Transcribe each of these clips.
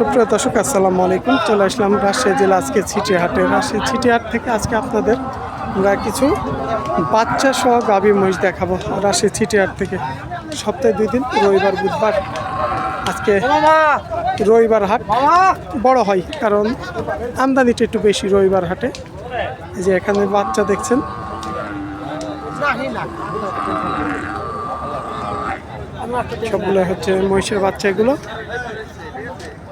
সুপ্রিয় দর্শক, আসসালামু আলাইকুম। চলে আসলাম রাজশাহী জেলা আজকে ছিটিহাটে। রাজশাহী ছিটিহাট থেকে আজকে আপনাদের আমরা কিছু বাচ্চা সহ গাভী মহিষ দেখাবো রাজশাহী ছিটিহাট থেকে। সপ্তাহে দুই দিন, রবিবার, বুধবার। আজকে রবিবার হাট বড় হয়, কারণ আমদানিটা একটু বেশি রবিবার হাটে। যে এখানে বাচ্চা দেখছেন। সবগুলো হচ্ছে মহিষের বাচ্চা এগুলো।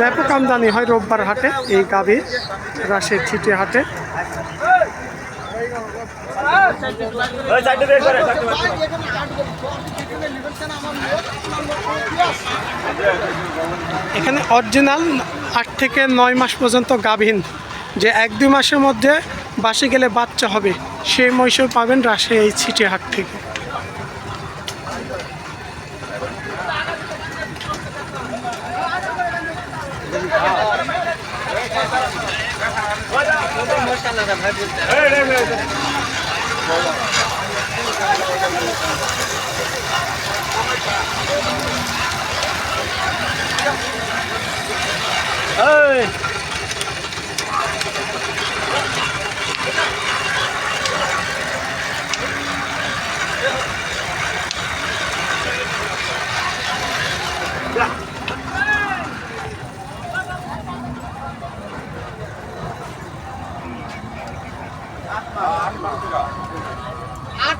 ব্যাপক আমদানি হয় রোববার হাটে, এই গাভী রাশের ছিটে হাটে। এখানে অরিজিনাল আট থেকে নয় মাস পর্যন্ত গাভীন যে এক দুই মাসের মধ্যে বাসে গেলে বাচ্চা হবে, সেই মহিষও পাবেন রাশে এই ছিটে হাট থেকে। আট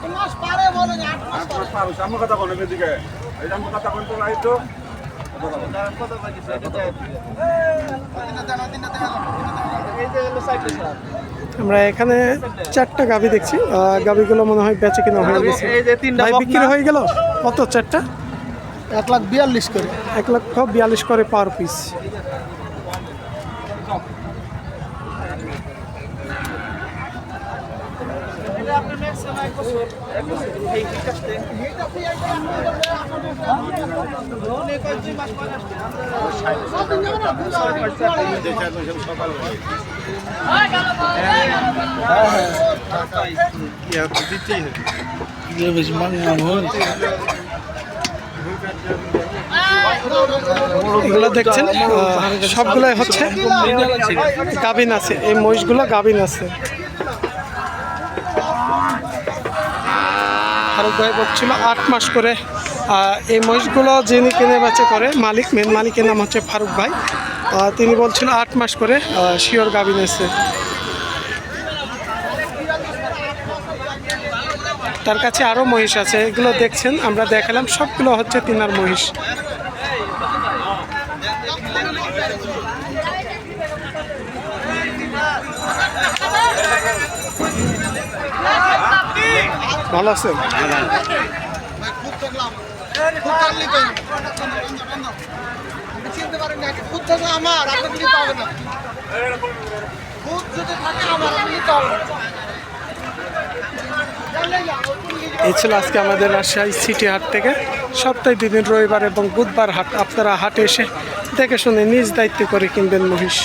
মাস পারে বলেন আট মাস পারে। সামনে কথা বলেন এদিকে। এই সামনে কথা বলেন। তো রাইট তো আমরা এখানে চারটা গাভী দেখছি। আহ, গাভীগুলো মনে হয় বেচে কিনা হয়ে গেছে। ভাই বিক্রি হয়ে গেল? কত চারটা? এক লাখ বিয়াল্লিশ করে। এক লক্ষ বিয়াল্লিশ করে পার পিস। দেখছেন? সবগুলাই হচ্ছে গাভিন আছে। এই মহিষগুলো গাভিন আছে। ফারুক ভাই বলছিল আট মাস করে। এই মহিষগুলো যিনি কেনে বেচে করে, মালিক মেন মালিকের নাম হচ্ছে ফারুক ভাই। তিনি বলছিল আট মাস করে শিওর গাভিন এসে তার কাছে আরও মহিষ আছে, এগুলো দেখছেন, আমরা দেখালাম, সবগুলো হচ্ছে তিনার মহিষ। ভালো আছেন? এই ছিল আজকে আমাদের রাজশাহী সিটি হাট থেকে। সপ্তাহে দুদিন রবিবার এবং বুধবার হাট। আপনারা হাটে এসে দেখে শুনে নিজ দায়িত্ব করে কিনবেন মহিষ।